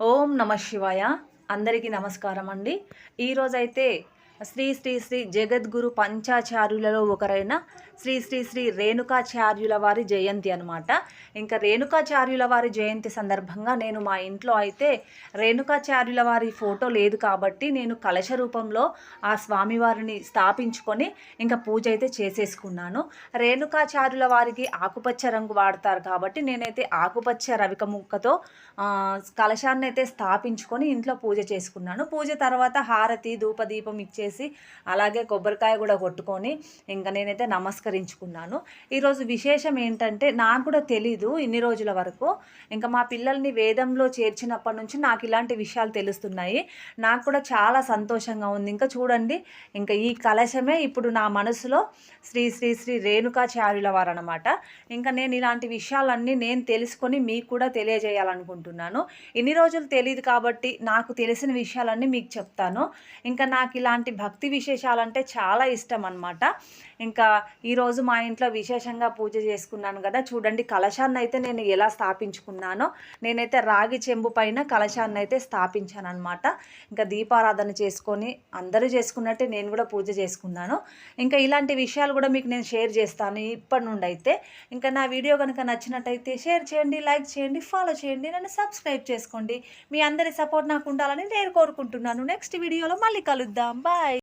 ఓం నమ శివాయ. అందరికీ నమస్కారం అండి. ఈరోజైతే శ్రీ శ్రీ శ్రీ జగద్గురు పంచాచార్యులలో ఒకరైన శ్రీ శ్రీ శ్రీ రేణుకాచార్యుల వారి జయంతి అనమాట ఇంకా రేణుకాచార్యుల వారి జయంతి సందర్భంగా నేను మా ఇంట్లో అయితే రేణుకాచార్యుల వారి ఫోటో లేదు కాబట్టి నేను కలశ రూపంలో ఆ స్వామివారిని స్థాపించుకొని ఇంకా పూజ అయితే చేసేసుకున్నాను. రేణుకాచార్యుల వారికి ఆకుపచ్చ రంగు వాడతారు కాబట్టి నేనైతే ఆకుపచ్చ రవిక ముక్కతో కలశాన్ని అయితే స్థాపించుకొని ఇంట్లో పూజ చేసుకున్నాను. పూజ తర్వాత హారతి ధూపదీపం ఇచ్చేసి అలాగే కొబ్బరికాయ కూడా కొట్టుకొని ఇంకా నేనైతే నమస్కారం నమస్కరించుకున్నాను ఈరోజు విశేషం ఏంటంటే నాకు కూడా తెలీదు ఇన్ని రోజుల వరకు. ఇంకా మా పిల్లల్ని వేదంలో చేర్చినప్పటి నుంచి నాకు ఇలాంటి విషయాలు తెలుస్తున్నాయి. నాకు కూడా చాలా సంతోషంగా ఉంది. ఇంకా చూడండి ఇంకా ఈ కలశమే ఇప్పుడు నా మనసులో శ్రీ శ్రీ శ్రీ రేణుకాచార్యుల వారు అనమాట ఇంకా నేను ఇలాంటి విషయాలన్నీ నేను తెలుసుకొని మీకు కూడా తెలియజేయాలనుకుంటున్నాను. ఇన్ని రోజులు తెలియదు కాబట్టి నాకు తెలిసిన విషయాలన్నీ మీకు చెప్తాను. ఇంకా నాకు ఇలాంటి భక్తి విశేషాలంటే చాలా ఇష్టం అనమాట ఇంకా ఈ ఈరోజు మా ఇంట్లో విశేషంగా పూజ చేసుకున్నాను కదా. చూడండి కలశాన్ని అయితే నేను ఎలా స్థాపించుకున్నానో నేనైతే రాగి చెంబు పైన కలశాన్ని అయితే స్థాపించాను అనమాట ఇంకా దీపారాధన చేసుకొని అందరూ చేసుకున్నట్టే నేను కూడా పూజ చేసుకున్నాను. ఇంకా ఇలాంటి విషయాలు కూడా మీకు నేను షేర్ చేస్తాను ఇప్పటి నుండి అయితే. ఇంకా నా వీడియో కనుక నచ్చినట్టయితే షేర్ చేయండి లైక్ చేయండి ఫాలో చేయండి నన్ను సబ్స్క్రైబ్ చేసుకోండి. మీ అందరి సపోర్ట్ నాకు ఉండాలని నేను కోరుకుంటున్నాను. నెక్స్ట్ వీడియోలో మళ్ళీ కలుద్దాం. బాయ్.